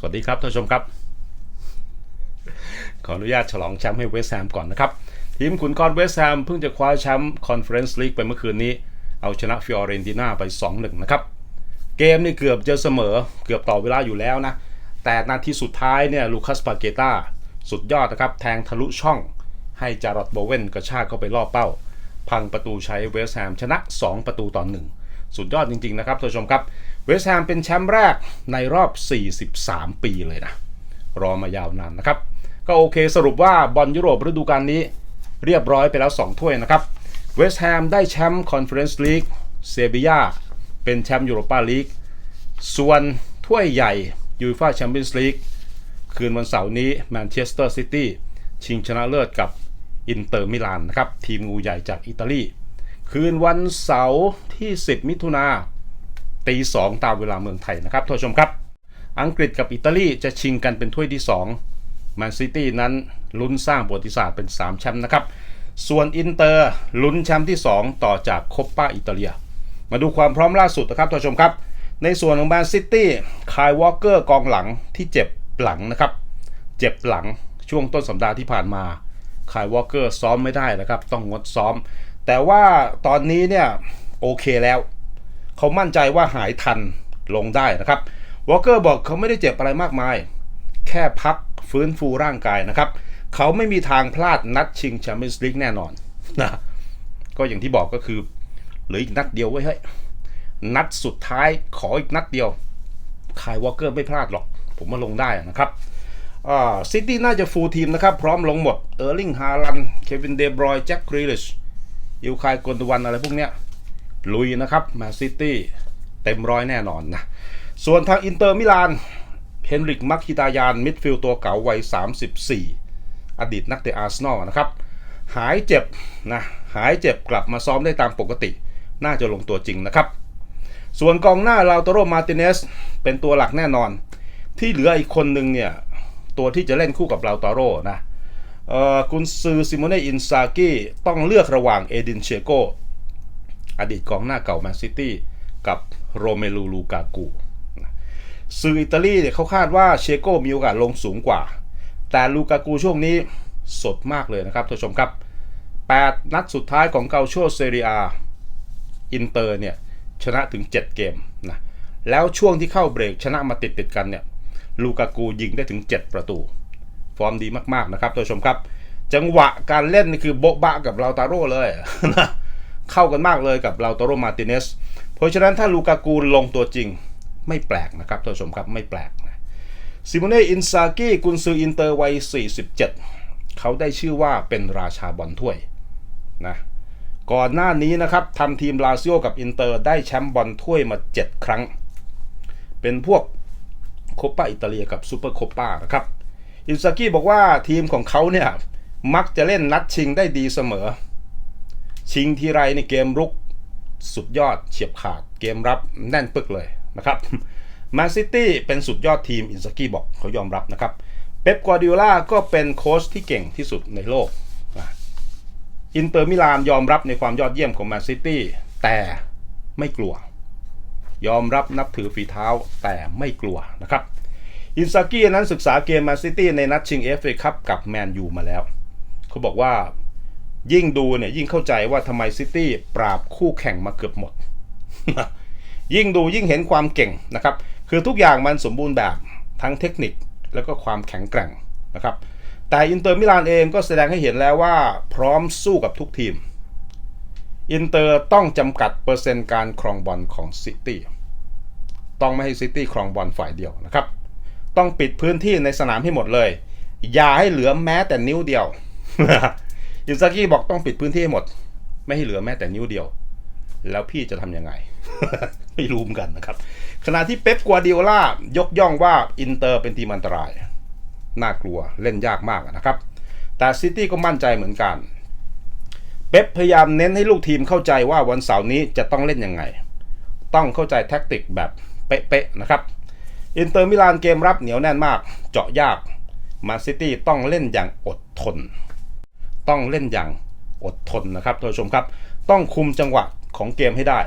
สวัสดีครับท่านผู้ชมครับ ขออนุญาตฉลองแชมป์ให้เวสต์แฮมก่อนนะครับ ทีมขุนกรเวสต์แฮมเพิ่งจะคว้าแชมป์คอนเฟอเรนซ์ลีกไปเมื่อคืนนี้ เอาชนะฟิออเรนติน่าไป 2-1 นะครับ เกมนี่เกือบจะเสมอเกือบต่อเวลาอยู่แล้วนะ แต่นาทีสุดท้ายเนี่ยลูคัสปาเกตาสุดยอดนะครับ แทงทะลุช่องให้จารอดโบเวนกระชากเข้าไปล่อเป้า พังประตูใช้เวสต์แฮมชนะ 2 ประตูต่อหนึ่งสุดยอดจริงๆนะครับท่านผู้ชมครับ เวสต์แฮมเป็นแชมป์แรกในรอบ 43 ปีเลยนะ รอมายาวนานนะครับ ก็โอเคสรุปว่าบอลยุโรปฤดูกาลนี้เรียบร้อยไปแล้ว 2 ถ้วยนะครับ เวสต์แฮมได้แชมป์คอนเฟอเรนซ์ลีกเซบียาเป็นแชมป์ยูโรปาลีกส่วนถ้วยใหญ่ยูฟ่าแชมเปี้ยนส์ลีกคืนวันเสาร์นี้แมนเชสเตอร์ซิตี้ชิงชนะเลิศกับอินเตอร์มิลานนะครับ ทีมงูใหญ่จากอิตาลี คืนวันเสาร์ที่ 10 มิถุนา ตี2ตามเวลาเมืองไทยนะครับท่านผู้ชมครับ อังกฤษกับอิตาลีจะชิงกันเป็นถ้วยที่2แมนซิตี้นั้นลุ้นสร้างประวัติศาสตร์เป็น 3 แชมป์นะครับ ส่วนอินเตอร์ลุ้นแชมป์ที่ 2 ต่อจากโคปปาอิตาเลีย มาดูความพร้อมล่าสุดนะครับท่านผู้ชมครับ ในส่วนของแมนซิตี้คายวอลเกอร์กองหลังที่เจ็บหลังนะครับ เจ็บหลังช่วงต้นสัปดาห์ที่ผ่านมาคายวอลเกอร์ซ้อมไม่ได้นะครับ ต้องงดซ้อม แต่ว่าตอนนี้เนี่ยโอเคแล้ว เขามั่นใจว่าหายทันลงได้นะครับวอลเกอร์บอกเขาไม่ได้เจ็บอะไรมากมาย แค่พักฟื้นฟูร่างกายนะครับ เขาไม่มีทางพลาดนัดชิงแชมเปี้ยนส์ลีกแน่นอนนะก็อย่างที่บอกก็คือเหลืออีกนัดเดียวไว้เฮ้ยนัดสุดท้ายขออีกนัดเดียวคายวอลเกอร์ไม่พลาดหรอก ผมมาลงได้นะครับซิตี้น่าจะฟูลทีมนะครับ พร้อมลงหมดเออร์ลิงฮาลันเควินเดบรอยแจ็คกรีลิชอิลคายกอนตวันอะไรพวกเนี้ย ลุยนะครับแมาซิตี้เต็มร้อยแน่นอนนะ ส่วนทางอินเตอร์มิลานเฮนริกมักคิตายานมิดฟิลด์ตัวเก่าวัย 34 อดีตนักเตะอาร์เซนอลนะครับ หายเจ็บนะหายเจ็บกลับมาซ้อมได้ตามปกติ น่าจะลงตัวจริงนะครับ ส่วนกองหน้าลาวตโรมาติเนสเป็นตัวหลักแน่นอน ที่เหลืออีกคนหนึ่งเนี่ย ตัวที่จะเล่นคู่กับลาวตโรนะเอ่อกุนซือซิโมเนอินซากิต้องเลือกระหว่างเอดินเชโก อดีตกองหน้าเก่าแมนซิตี้กับโรเมลูลูกากูสื่ออิตาลีเนี่ยเขาคาดว่าเชโกมีโอกาสลงสูงกว่า แต่ลูกากูช่วงนี้สดมากเลยนะครับท่านผู้ชมครับ 8 นัดสุดท้ายของเกาโชเซเรียอินเตอร์เนี่ยชนะถึง 7 เกมนะแล้วช่วงที่เข้าเบรกชนะมาติดติดกันเนี่ยลูกากูยิงได้ถึง 7 ประตู ฟอร์มดีมากๆนะครับท่านผู้ชมครับ จังหวะการเล่นนี่คือโบ๊ะบะกับลาตาโร่เลยนะ เข้ากันมากเลยกับลาตโรมาติเนสเพราะฉะนั้นถ้าลูกากูลงตัวจริงไม่แปลกนะครับท่านผู้ชมครับไม่แปลกนะซิโมเน่อินซากิกุนซืออินเตอร์วัย 47 เขาได้ชื่อว่าเป็นราชาบอลถ้วยนะก่อนหน้านี้นะครับทำทีมลาซิโอกับอินเตอร์ได้แชมป์บอลถ้วยมา 7 ครั้ง เป็นพวกโคปาอิตาเลียกับซูเปอร์โคปานะครับอินซากิบอกว่าทีมของเขาเนี่ยมักจะเล่นนัดชิงได้ดีเสมอ ชิงทีไรในเกมรุกสุดยอดเฉียบขาดเกมรับแน่นปึกเลยนะครับแมนซิตี้เป็นสุดยอดทีมอินซากิบอกเขายอมรับนะครับเป๊ปกัวดิโอลาก็เป็นโค้ชที่เก่งที่สุดในโลกอินเตอร์มิลานยอมรับในความยอดเยี่ยมของแมนซิตี้แต่ไม่กลัว ยอมรับนับถือฝีเท้าแต่ไม่กลัวนะครับอินซากินั้นศึกษาเกมแมนซิตี้ในนัดชิงเอฟเอคัพกับแมนยูมาแล้ว เขาบอกว่า ยิ่งดูเนี่ยยิ่งเข้าใจว่าทำไมซิตี้ปราบคู่แข่งมาเกือบหมด ยิ่งดูยิ่งเห็นความเก่งนะครับ คือทุกอย่างมันสมบูรณ์แบบทั้งเทคนิคแล้วก็ความแข็งแกร่งนะครับ แต่อินเตอร์มิลานเองก็แสดงให้เห็นแล้วว่าพร้อมสู้กับทุกทีม อินเตอร์ต้องจำกัดเปอร์เซ็นต์การครองบอลของซิตี้ต้องไม่ให้ซิตี้ครองบอลฝ่ายเดียวนะครับ ต้องปิดพื้นที่ในสนามให้หมดเลย อย่าให้เหลือแม้แต่นิ้วเดียว อิซากิบอกต้องปิดพื้นที่ให้หมด ไม่ให้เหลือแม้แต่นิ้วเดียว แล้วพี่จะทำยังไง ไม่รู้มกันนะครับ ขณะที่เป๊ปกัวดิโอล่ายกย่องว่าอินเตอร์เป็นทีมอันตราย น่ากลัวเล่นยากมากนะครับ แต่ซิตี้ก็มั่นใจเหมือนกัน เป๊ปพยายามเน้นให้ลูกทีมเข้าใจว่าวันเสาร์นี้จะต้องเล่นยังไง ต้องเข้าใจแท็กติกแบบเป๊ะๆนะครับอินเตอร์มิลานเกมรับเหนียวแน่นมาก เจาะยากมาซิตี้ต้องเล่นอย่างอดทน ต้องเล่นอย่างอดทนนะครับท่านผู้ชมครับ ต้องคุมจังหวะของเกมให้ได้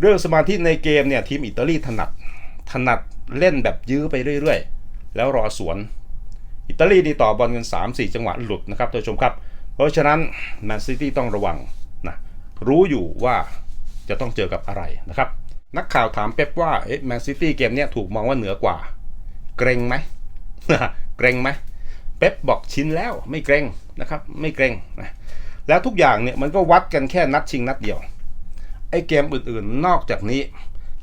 เรื่องสมาธิในเกมเนี่ยทีมอิตาลีถนัด ถนัดเล่นแบบยื้อไปเรื่อยๆ แล้วรอสวน อิตาลีนี่ต่อบอลกัน3-4 จังหวะหลุดนะครับท่านผู้ชมครับ เพราะฉะนั้นแมนซิตี้ต้องระวังนะรู้อยู่ว่าจะต้องเจอกับอะไรนะครับ นักข่าวถามเป๊ปว่าแมนซิตี้เกมเนี้ยถูกมองว่าเหนือกว่า เกรงไหมเกรงไหมเป๊ปบอกชินแล้วไม่เกรง นะครับไม่เกรงนะแล้วทุกอย่างเนี่ยมันก็วัดกันแค่นัดชิงนัดเดียวไอ้เกมอื่นๆ นอกจากนี้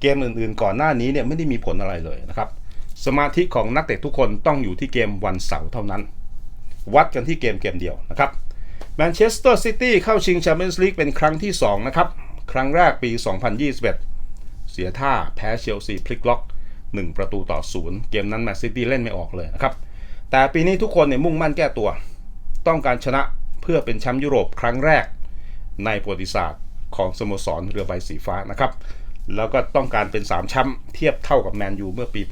เกมอื่นๆ ก่อนหน้านี้เนี่ยไม่ได้มีผลอะไรเลยนะครับ สมาธิของนักเตะทุกคนต้องอยู่ที่เกมวันเสาร์เท่านั้น วัดกันที่เกมเกมเดียวนะครับแมนเชสเตอร์ซิตี้เข้าชิงแชมเปี้ยนส์ลีกเป็นครั้งที่ 2 นะครับ ครั้งแรกปี 2021 เสียท่าแพ้เชลซีพลิกล็อก 1 ประตูต่อ 0 เกมนั้นแมนซิตี้เล่นไม่ออกเลยนะครับ แต่ปีนี้ทุกคนเนี่ยมุ่งมั่นแก้ตัว ต้องการชนะเพื่อเป็นแชมป์ยุโรปครั้งแรกในประวัติศาสตร์ของสโมสรเรือใบสีฟ้านะครับ แล้วก็ต้องการเป็น3แชมป์เทียบเท่ากับแมนยูเมื่อปี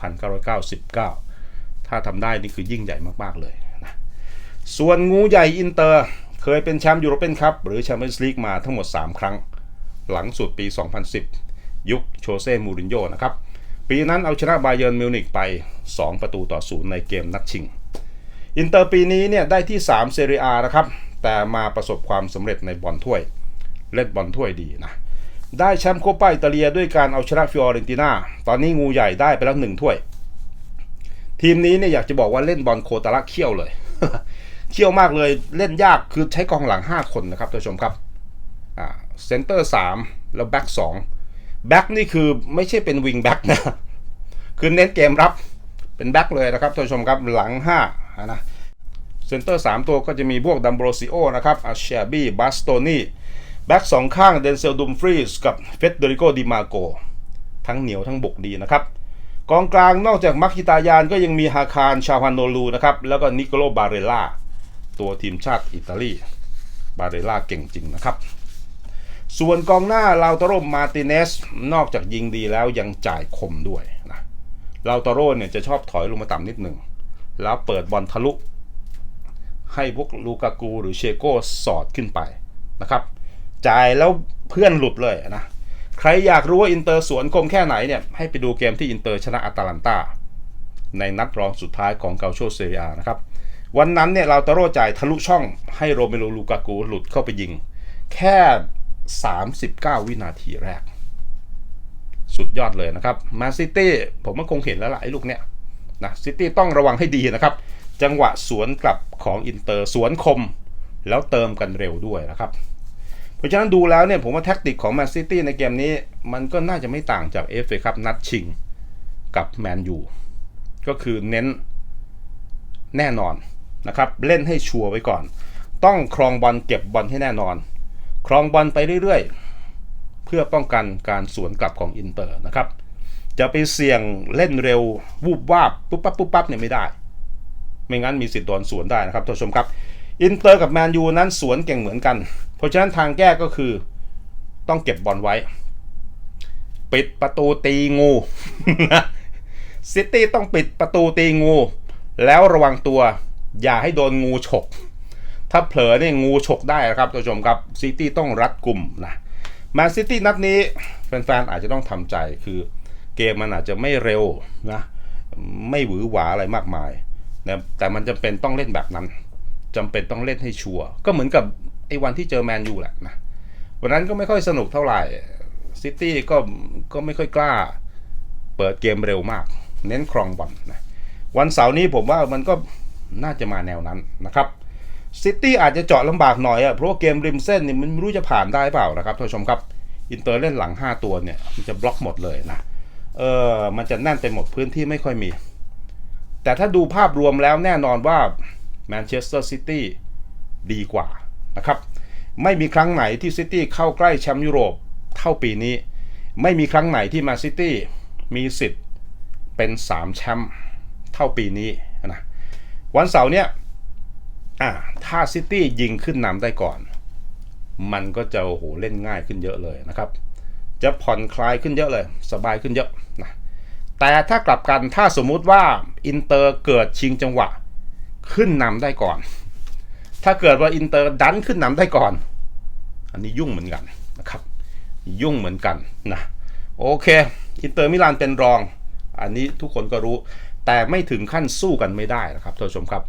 1999 ถ้าทำได้นี่คือยิ่งใหญ่มากๆเลยนะส่วนงูใหญ่อินเตอร์เคยเป็นแชมป์ยูโรเปียนคัพหรือแชมเปี้ยนส์ลีกมาทั้งหมด 3 ครั้ง หลังสุดปี 2010 ยุคโชเซ่ มูรินโญ่นะครับ ปีนั้นเอาชนะบาเยิร์นมิวนิกไป 2 ประตูต่อศูนย์ในเกมนัดชิง อินเตอร์ปีนี้เนี่ยได้ที่ 3 เซเรียนะครับ แต่มาประสบความสำเร็จในบอลถ้วย เล่นบอลถ้วยดีนะ ได้แชมป์โคปาอิตาเลียด้วยการเอาชนะฟิออเรนติน่า ตอนนี้งูใหญ่ได้ไปแล้วหนึ่งถ้วย ทีมนี้เนี่ยอยากจะบอกว่าเล่นบอลโคตระเขี้ยวเลย เขี้ยวมากเลยเล่นยากคือใช้กองหลัง 5 คนนะครับท่านผู้ชมครับอ่าเซนเตอร์ 3 แล้วแบ็ก2แบ็กนี่คือไม่ใช่เป็นวิงแบ็กนะ คือเน้นเกมรับเป็นแบ็กเลยนะครับท่านผู้ชมครับหลัง 5 นะเซนเตอร์ 3 ตัวก็จะมีพวกดัมโบรซิโอนะครับอาเชียบี้บัสโตนีแบ็กสองข้างเดนเซลดุมฟรีสกับเฟเดริโกดิมาโกทั้งเหนียวทั้งบุกดีนะครับ กองกลางนอกจากมักคิตายานก็ยังมีฮาคารชาฮานโนลูนะครับ แล้วก็นิโคโลบาเรล่าตัวทีมชาติอิตาลี บาเรล่าเก่งจริงนะครับ ส่วนกองหน้าลาวตาโรมาติเนสนอกจากยิงดีแล้วยังจ่ายคมด้วยนะลาวตาโรเนี่ยจะชอบถอยลงมาต่ำนิดหนึ่ง แล้วเปิดบอลทะลุ ให้พวกลูกากูหรือเชโก้สอดขึ้นไปนะครับ จ่ายแล้วเพื่อนหลุดเลยนะ ใครอยากรู้ว่าอินเตอร์สวนคมแค่ไหนเนี่ย ให้ไปดูเกมที่อินเตอร์ชนะอาตาลันตาในนัดรองสุดท้ายของเกาโชเซเรียนะครับ วันนั้นเนี่ยเราตาโร่จ่ายทะลุช่องให้โรเมโลลูกากูหลุดเข้าไปยิง แค่ 39 วินาทีแรก สุดยอดเลยนะครับ มาซิตี้ผมว่าคงเห็นแล้วล่ะไอ้ลูกเนี้ย นะซิตี้ต้องระวังให้ดีนะครับ จังหวะสวนกลับของอินเตอร์สวนคม แล้วเติมกันเร็วด้วยนะครับ เพราะฉะนั้นดูแล้วเนี่ยผมว่าแท็กติกของแมนซิตี้ในเกมนี้ มันก็น่าจะไม่ต่างจากเอฟเอคัพนัดชิงกับแมนยูก็คือเน้นแน่นอนนะครับเล่นให้ชัวร์ไว้ก่อน ต้องครองบอลเก็บบอลให้แน่นอน ครองบอลไปเรื่อยๆ เพื่อป้องกันการสวนกลับของอินเตอร์นะครับ จะไปเสี่ยงเล่นเร็ววูบวาบปุ๊บปั๊บปุ๊บปั๊บเนี่ยไม่ได้ ไม่งั้นมีสิทธิ์โดนสวนได้นะครับท่านผู้ชมครับ อินเตอร์กับแมนยูนั้นสวนเก่งเหมือนกัน เพราะฉะนั้นทางแก้ก็คือต้องเก็บบอลไว้ ปิดประตูตีงูซิตี้ต้องปิดประตูตีงู แล้วระวังตัวอย่าให้โดนงูฉก ถ้าเผลอเนี่ยงูฉกได้นะครับท่านผู้ชมครับซิตี้ต้องรัดกลุ่มนะแมนซิตี้นัดนี้แฟนๆอาจจะต้องทำใจคือ เกมมันอาจจะไม่เร็วนะไม่หวือหวาอะไรมากมายนะแต่มันจำเป็นต้องเล่นแบบนั้นจำเป็นต้องเล่นให้ชัวร์ก็เหมือนกับไอ้วันที่เจอแมนยูแหละนะวันนั้นก็ไม่ค่อยสนุกเท่าไหร่ซิตี้ก็ก็ไม่ค่อยกล้า เปิดเกมเร็วมาก เน้นครองบอลนะวันเสาร์นี้ผมว่ามันก็น่าจะมาแนวนั้นนะครับซิตี้อาจจะเจาะลำบากหน่อยอะเพราะว่าเกมริมเส้นนี่มันไม่รู้จะผ่านได้เปล่านะครับท่านผู้ชมครับ อินเตอร์เล่นหลัง 5 ตัวเนี่ยมันจะบล็อกหมดเลยนะ เออมันจะแน่นไปหมดพื้นที่ไม่ค่อยมี แต่ถ้าดูภาพรวมแล้วแน่นอนว่าแมนเชสเตอร์ซิตี้ดีกว่านะครับ ไม่มีครั้งไหนที่ซิตี้เข้าใกล้แชมป์ยุโรปเท่าปีนี้ ไม่มีครั้งไหนที่มนซิตี้มีสิทธิ์เป็น 3 แชมป์เท่าปีนี้นะวันเสาร์เนี้ยอ่าถ้าซิตี้ยิงขึ้นนำได้ก่อน มันก็จะโหเล่นง่ายขึ้นเยอะเลยนะครับ จะผ่อนคลายขึ้นเยอะเลย สบายขึ้นเยอะนะแต่ถ้ากลับกันถ้าสมมุติว่าอินเตอร์เกิดชิงจังหวะ ขึ้นนำได้ก่อน ถ้าเกิดว่าอินเตอร์ดันขึ้นนำได้ก่อน อันนี้ยุ่งเหมือนกันนะครับ ยุ่งเหมือนกันนะโอเค อินเตอร์มิลานเป็นรอง อันนี้ทุกคนก็รู้ แต่ไม่ถึงขั้นสู้กันไม่ได้นะครับท่านผู้ชมครับ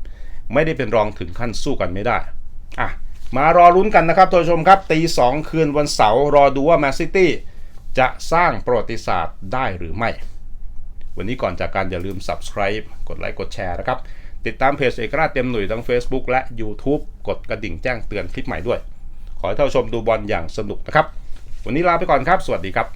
ไม่ได้เป็นรองถึงขั้นสู้กันไม่ได้อะมารอลุ้นกันนะครับท่านผู้ชมครับตีสองคืนวันเสาร์รอดูว่าแมนซิตี้ จะสร้างประวัติศาสตร์ได้หรือไม่ วันนี้ก่อนจากการอย่าลืม subscribe กดไลค์กดแชร์นะครับ ติดตามเพจเอกราชเต็มหน่วยทั้ง Facebook และ YouTube กดกระดิ่งแจ้งเตือนคลิปใหม่ด้วย ขอให้ท่านชมดูบอลอย่างสนุกนะครับ วันนี้ลาไปก่อนครับ สวัสดีครับ